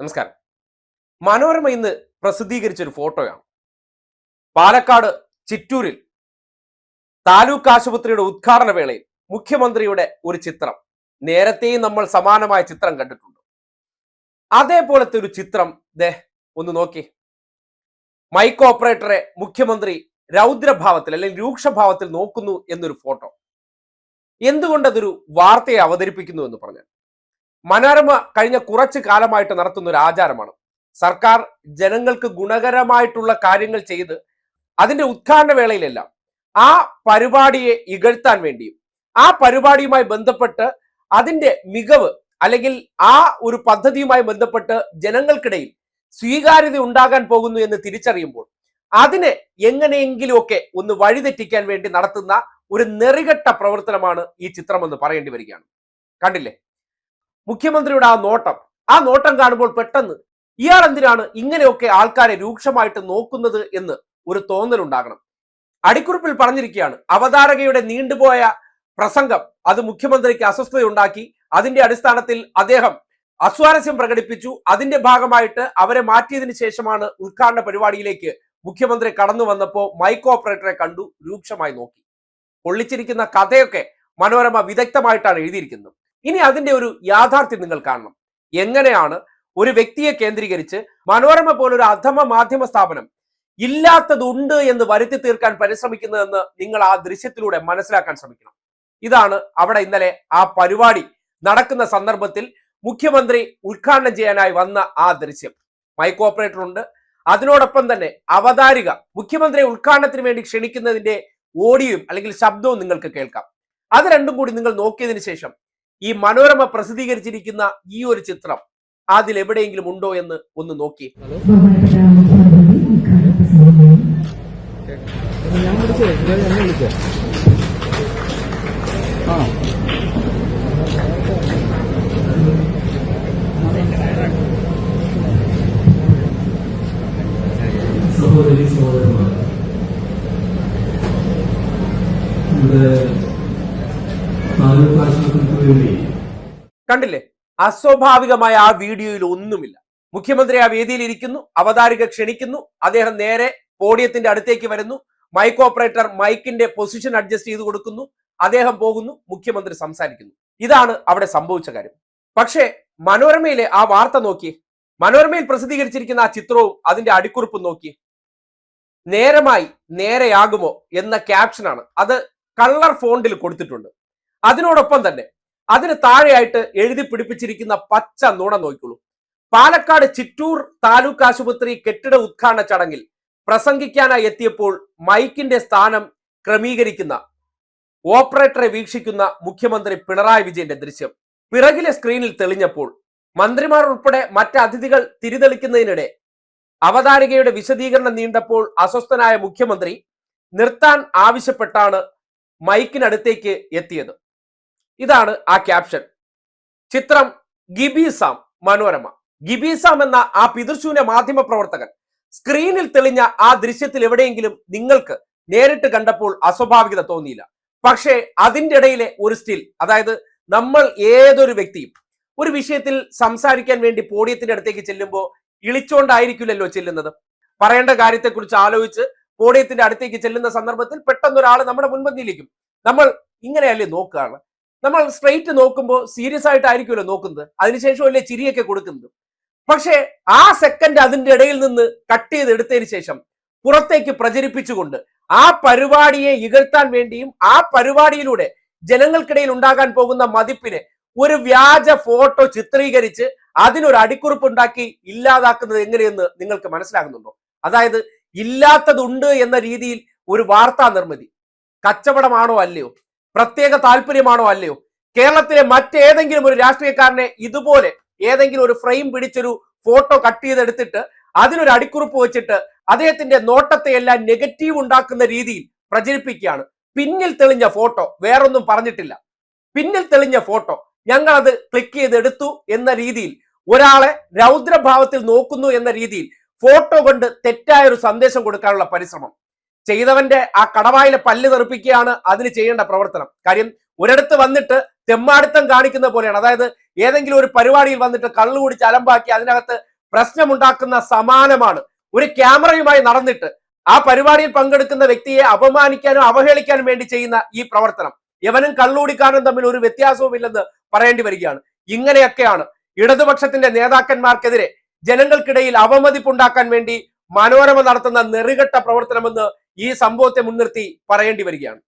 നമസ്കാരം. മനോരമ ഇന്ന് പ്രസിദ്ധീകരിച്ച ഒരു ഫോട്ടോയാണ്. പാലക്കാട് ചിറ്റൂരിൽ താലൂക്ക് ആശുപത്രിയുടെ ഉദ്ഘാടന വേളയിൽ മുഖ്യമന്ത്രിയുടെ ഒരു ചിത്രം. നേരത്തെയും നമ്മൾ സമാനമായ ചിത്രം കണ്ടിട്ടുണ്ട്. അതേപോലത്തെ ഒരു ചിത്രം ദേ ഒന്ന് നോക്കി. മൈക്ക് ഓപ്പറേറ്ററെ മുഖ്യമന്ത്രി രൗദ്രഭാവത്തിൽ അല്ലെങ്കിൽ രൂക്ഷഭാവത്തിൽ നോക്കുന്നു എന്നൊരു ഫോട്ടോ. എന്തുകൊണ്ടതൊരു വാർത്തയെ അവതരിപ്പിക്കുന്നു എന്ന് പറഞ്ഞാൽ മനോരമ കഴിഞ്ഞ കുറച്ച് കാലമായിട്ട് നടത്തുന്ന ഒരു ആചാരമാണ്. സർക്കാർ ജനങ്ങൾക്ക് ഗുണകരമായിട്ടുള്ള കാര്യങ്ങൾ ചെയ്ത് അതിന്റെ ഉദ്ഘാടന വേളയിലെല്ലാം ആ പരിപാടിയെ ഇകഴ്ത്താൻ വേണ്ടിയും ആ പരിപാടിയുമായി ബന്ധപ്പെട്ട് അതിന്റെ മികവ് അല്ലെങ്കിൽ ആ ഒരു പദ്ധതിയുമായി ബന്ധപ്പെട്ട് ജനങ്ങൾക്കിടയിൽ സ്വീകാര്യത ഉണ്ടാകാൻ പോകുന്നു എന്ന് തിരിച്ചറിയുമ്പോൾ അതിനെ എങ്ങനെയെങ്കിലുമൊക്കെ ഒന്ന് വഴിതെറ്റിക്കാൻ വേണ്ടി നടത്തുന്ന ഒരു നെറികെട്ട പ്രവർത്തനമാണ് ഈ ചിത്രമെന്ന് പറയേണ്ടി വരികയാണ്. കണ്ടില്ലേ? മുഖ്യമന്ത്രിയുടെ ആ നോട്ടം. ആ നോട്ടം കാണുമ്പോൾ പെട്ടെന്ന് ഇയാൾ എന്തിനാണ് ഇങ്ങനെയൊക്കെ ആൾക്കാരെ രൂക്ഷമായിട്ട് നോക്കുന്നത് എന്ന് ഒരു തോന്നലുണ്ടാകണം. അടിക്കുറിപ്പിൽ പറഞ്ഞിരിക്കുകയാണ് അവതാരകയുടെ നീണ്ടുപോയ പ്രസംഗം അത് മുഖ്യമന്ത്രിക്ക് അസ്വസ്ഥതയുണ്ടാക്കി അതിന്റെ അടിസ്ഥാനത്തിൽ അദ്ദേഹം അസ്വാരസ്യം പ്രകടിപ്പിച്ചു അതിന്റെ ഭാഗമായിട്ട് അവരെ മാറ്റിയതിനു ശേഷമാണ് ഉദ്ഘാടന പരിപാടിയിലേക്ക് മുഖ്യമന്ത്രി കടന്നു വന്നപ്പോൾ മൈക്ക് ഓപ്പറേറ്ററെ കണ്ടു രൂക്ഷമായി നോക്കി. പൊള്ളിച്ചിരിക്കുന്ന കഥയൊക്കെ മനോരമ വിദഗ്ധമായിട്ടാണ് എഴുതിയിരിക്കുന്നത്. ഇനി അതിന്റെ ഒരു യാഥാർത്ഥ്യം നിങ്ങൾ കാണണം. എങ്ങനെയാണ് ഒരു വ്യക്തിയെ കേന്ദ്രീകരിച്ച് മനോരമ പോലൊരു അധമ മാധ്യമ സ്ഥാപനം ഇല്ലാത്തതുണ്ട് എന്ന് വരുത്തി തീർക്കാൻ പരിശ്രമിക്കുന്നതെന്ന് നിങ്ങൾ ആ ദൃശ്യത്തിലൂടെ മനസ്സിലാക്കാൻ ശ്രമിക്കണം. ഇതാണ് അവിടെ ഇന്നലെ ആ പരിപാടി നടക്കുന്ന സന്ദർഭത്തിൽ മുഖ്യമന്ത്രി ഉദ്ഘാടനം ചെയ്യാനായി വന്ന ആ ദൃശ്യം. മൈക്ക് ഓപ്പറേറ്റർ ഉണ്ട്. അതിനോടൊപ്പം തന്നെ അവതാരിക മുഖ്യമന്ത്രി ഉദ്ഘാടനത്തിന് വേണ്ടി ക്ഷണിക്കുന്നതിന്റെ ഓഡിയോയും അല്ലെങ്കിൽ ശബ്ദവും നിങ്ങൾക്ക് കേൾക്കാം. അത് രണ്ടും കൂടി നിങ്ങൾ നോക്കിയതിന് ശേഷം ഈ മനോരമ പ്രസിദ്ധീകരിച്ചിരിക്കുന്ന ഈ ഒരു ചിത്രം അതിൽ എവിടെയെങ്കിലും ഉണ്ടോ എന്ന് ഒന്ന് നോക്കി. ബഹുമാനപ്പെട്ട മുഖ്യമന്ത്രി ഉദ്ഘാടന പ്രസംഗം ഞാൻ വിളിച്ചേ ഞാൻ എന്നെ വിളിച്ചേ ആ സഹോദരി സഹോദരന്മാർ ഇവിടെ താലൂക്ക് ആശുപത്രിക്ക് വേണ്ടി കണ്ടില്ലേ? അസ്വാഭാവികമായ ആ വീഡിയോയിൽ ഒന്നുമില്ല. മുഖ്യമന്ത്രി ആ വേദിയിൽ ഇരിക്കുന്നു അവതാരിക ക്ഷണിക്കുന്നു അദ്ദേഹം നേരെ പോഡിയത്തിന്റെ അടുത്തേക്ക് വരുന്നു മൈക്ക് ഓപ്പറേറ്റർ മൈക്കിന്റെ പൊസിഷൻ അഡ്ജസ്റ്റ് ചെയ്ത് കൊടുക്കുന്നു അദ്ദേഹം പോകുന്നു മുഖ്യമന്ത്രി സംസാരിക്കുന്നു. ഇതാണ് അവിടെ സംഭവിച്ച കാര്യം. പക്ഷേ മനോരമയിലെ ആ വാർത്ത നോക്കി മനോരമയിൽ പ്രസിദ്ധീകരിച്ചിരിക്കുന്ന ആ ചിത്രവും അതിന്റെ അടിക്കുറിപ്പും നോക്കി നേരമായി നേരെയാകുമോ എന്ന ക്യാപ്ഷനാണ് അത് കളർ ഫോണ്ടിൽ കൊടുത്തിട്ടുണ്ട്. അതിനോടൊപ്പം തന്നെ അതിന് താഴെയായിട്ട് എഴുതി പിടിപ്പിച്ചിരിക്കുന്ന പച്ച നുണ നോക്കിക്കോളൂ. പാലക്കാട് ചിറ്റൂർ താലൂക്ക് ആശുപത്രി കെട്ടിട ഉദ്ഘാടന ചടങ്ങിൽ പ്രസംഗിക്കാനായി എത്തിയപ്പോൾ മൈക്കിന്റെ സ്ഥാനം ക്രമീകരിക്കുന്ന ഓപ്പറേറ്ററെ വീക്ഷിക്കുന്ന മുഖ്യമന്ത്രി പിണറായി വിജയന്റെ ദൃശ്യം. പിറകിലെ സ്ക്രീനിൽ തെളിഞ്ഞപ്പോൾ മന്ത്രിമാർ ഉൾപ്പെടെ മറ്റ് അതിഥികൾ തിരിതെളിക്കുന്നതിനിടെ അവതാരികയുടെ വിശദീകരണം നീണ്ടപ്പോൾ അസ്വസ്ഥനായ മുഖ്യമന്ത്രി നിർത്താൻ ആവശ്യപ്പെട്ടാണ് മൈക്കിനടുത്തേക്ക് എത്തിയത്. ഇതാണ് ആ ക്യാപ്ഷൻ ചിത്രം ഗിബിസാം മനോരമ. ഗിബിസാം എന്ന ആ പിതൃശൂന്യ മാധ്യമ പ്രവർത്തകൻ സ്ക്രീനിൽ തെളിഞ്ഞ ആ ദൃശ്യത്തിൽ എവിടെയെങ്കിലും നിങ്ങൾക്ക് നേരിട്ട് കണ്ടപ്പോൾ അസ്വാഭാവികത തോന്നിയില്ല. പക്ഷേ അതിന്റെ ഇടയിലെ ഒരു സ്റ്റിൽ അതായത് നമ്മൾ ഏതൊരു വ്യക്തിയും ഒരു വിഷയത്തിൽ സംസാരിക്കാൻ വേണ്ടി പോഡിയത്തിന്റെ അടുത്തേക്ക് ചെല്ലുമ്പോൾ ഇളിച്ചോണ്ടായിരിക്കില്ലല്ലോ ചെല്ലുന്നത്. പറയേണ്ട കാര്യത്തെക്കുറിച്ച് ആലോചിച്ച് പോഡിയത്തിന്റെ അടുത്തേക്ക് ചെല്ലുന്ന സന്ദർഭത്തിൽ പെട്ടെന്ന് ഒരാൾ നമ്മുടെ മുൻപന്തിയിലേക്കും. നമ്മൾ ഇങ്ങനെയല്ലേ നോക്കുകയാണ് നമ്മൾ സ്ട്രെയിറ്റ് നോക്കുമ്പോൾ സീരിയസ് ആയിട്ടായിരിക്കുമല്ലോ നോക്കുന്നത്. അതിനുശേഷം അല്ലേ ചിരിയൊക്കെ കൊടുക്കുന്നത്. പക്ഷേ ആ സെക്കൻഡ് അതിന്റെ ഇടയിൽ നിന്ന് കട്ട് ചെയ്ത് എടുത്തതിന് ശേഷം പുറത്തേക്ക് പ്രചരിപ്പിച്ചുകൊണ്ട് ആ പരിപാടിയെ ഇകഴ്ത്താൻ വേണ്ടിയും ആ പരിപാടിയിലൂടെ ജനങ്ങൾക്കിടയിൽ ഉണ്ടാകാൻ പോകുന്ന മതിപ്പിനെ ഒരു വ്യാജ ഫോട്ടോ ചിത്രീകരിച്ച് അതിനൊരു അടിക്കുറിപ്പ് ഉണ്ടാക്കി ഇല്ലാതാക്കുന്നത് എങ്ങനെയെന്ന് നിങ്ങൾക്ക് മനസ്സിലാകുന്നുണ്ടോ? അതായത് ഇല്ലാത്തതുണ്ട് എന്ന രീതിയിൽ ഒരു വാർത്താ നിർമ്മിതി. കച്ചവടമാണോ അല്ലയോ? പ്രത്യേക താല്പര്യമാണോ അല്ലയോ? കേരളത്തിലെ മറ്റേതെങ്കിലും ഒരു രാഷ്ട്രീയക്കാരനെ ഇതുപോലെ ഏതെങ്കിലും ഒരു ഫ്രെയിം പിടിച്ചൊരു ഫോട്ടോ കട്ട് ചെയ്തെടുത്തിട്ട് അതിനൊരു അടിക്കുറിപ്പ് വെച്ചിട്ട് അദ്ദേഹത്തിന്റെ നോട്ടത്തെ എല്ലാം നെഗറ്റീവ് ഉണ്ടാക്കുന്ന രീതിയിൽ പ്രചരിപ്പിക്കുകയാണ്. പിന്നിൽ തെളിഞ്ഞ ഫോട്ടോ വേറൊന്നും പറഞ്ഞിട്ടില്ല. പിന്നിൽ തെളിഞ്ഞ ഫോട്ടോ ഞങ്ങൾ അത് ക്ലിക്ക് ചെയ്തെടുത്തു എന്ന രീതിയിൽ ഒരാളെ രൗദ്രഭാവത്തിൽ നോക്കുന്നു എന്ന രീതിയിൽ ഫോട്ടോ കൊണ്ട് തെറ്റായ ഒരു സന്ദേശം കൊടുക്കാനുള്ള പരിശ്രമം. ചെയ്തവന്റെ ആ കടവായിലെ പല്ല് തെറിപ്പിക്കുകയാണ് അതിന് ചെയ്യേണ്ട പ്രവർത്തനം. കാര്യം ഒരിടത്ത് വന്നിട്ട് തെമ്മാടിത്തം കാണിക്കുന്ന പോലെയാണ്. അതായത് ഏതെങ്കിലും ഒരു പരിപാടിയിൽ വന്നിട്ട് കള്ളു കുടിച്ച് അലമ്പാക്കി അതിനകത്ത് പ്രശ്നമുണ്ടാക്കുന്ന സമാനമാണ്. ഒരു ക്യാമറയുമായി നടന്നിട്ട് ആ പരിപാടിയിൽ പങ്കെടുക്കുന്ന വ്യക്തിയെ അപമാനിക്കാനും അവഹേളിക്കാനും വേണ്ടി ചെയ്യുന്ന ഈ പ്രവർത്തനം. യവനും കള്ളുകൂടിക്കാരനും തമ്മിൽ ഒരു വ്യത്യാസവും ഇല്ലെന്ന് പറയേണ്ടി വരികയാണ്. ഇങ്ങനെയൊക്കെയാണ് ഇടതുപക്ഷത്തിന്റെ നേതാക്കന്മാർക്കെതിരെ ജനങ്ങൾക്കിടയിൽ അവമതിപ്പുണ്ടാക്കാൻ വേണ്ടി മനോരമ നടത്തുന്ന നെറുകെട്ട പ്രവർത്തനമെന്ന് ഈ സംഭവത്തെ മുൻനിർത്തി പറയേണ്ടി വരികയാണ്.